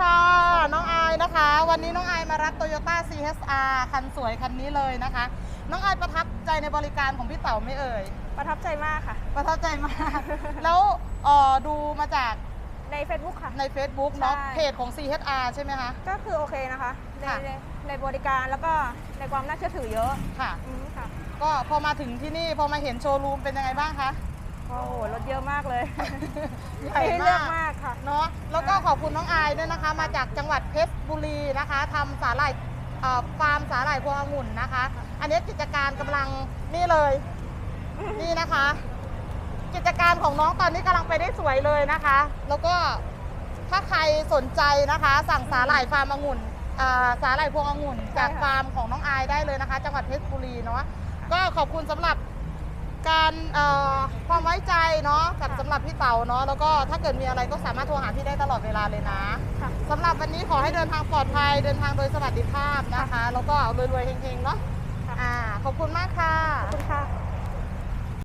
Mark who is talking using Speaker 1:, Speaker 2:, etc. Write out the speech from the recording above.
Speaker 1: ค่ะ น้องอายนะคะ วันนี้น้องอายมารับ Toyota CHR คันสวยคันนี้เลยนะคะ น้องอายประทับใจในบริการของพี่เต๋าไหม่เอ่ย
Speaker 2: ประทับใจมากค่ะ
Speaker 1: ประทับใจมาก แล้วเอ่อดูมาจาก
Speaker 2: ใน Facebook ค่ะ
Speaker 1: ใน Facebook เนาะ
Speaker 2: ใช่
Speaker 1: เพจของ CHR ใช่ไหมคะ
Speaker 2: ก็คือโอเคนะคะ ใน
Speaker 1: ค่ะ
Speaker 2: ในในบริการแล้วก็ในความน่าเชื่อถือเยอะ
Speaker 1: ค่ะ
Speaker 2: อืมค่ะ
Speaker 1: ก็พอมาถึงที่นี่พอมาเห็นโชว์รูมเป็นยังไงบ้างคะ
Speaker 2: โอ้โหรถเยอะมากเลย
Speaker 1: ใหญ่
Speaker 2: ให้เลือก
Speaker 1: มาก
Speaker 2: มาก ค่ะ
Speaker 1: เนาะแล้วก็ขอบคุณน้องอายด้วยนะคะ มาจากจังหวัดเพชรบุรีนะคะทำสาหร่ายเอ่อฟาร์มสาหร่ายพวงองุ่นนะคะ อันนี้กิจการกำลังนี่เลย นี่นะคะ กิจการของน้องตอนนี้กำลังไปได้สวยเลยนะคะ แล้วก็ถ้าใครสนใจนะคะ สั่งสาหร่ายฟาร์มองุ่นอ่าสาหร่ายพวงองุ่น จาก
Speaker 2: ใช่ค่ะ
Speaker 1: ฟาร์มของน้องอายได้เลยนะคะ จังหวัดเพชรบุรีเนาะก็ขอบคุณสำหรับ การเอ่อความไว้ใจเนาะกับสำหรับพี่เต๋าเนาะแล้วก็ถ้าเกิดมีอะไรก็สามารถโทรหาพี่ได้ตลอดเวลาเลยนะ
Speaker 2: ค่ะ
Speaker 1: สำหรับวันนี้ขอให้เดินทางปลอดภัยเดินทางโดยสวัสดิภาพนะคะ แล้วก็รวยๆเฮงๆเนาะ
Speaker 2: ค่ะ
Speaker 1: อ่าขอบคุณมากค่ะ
Speaker 2: ขอบคุณค่ะ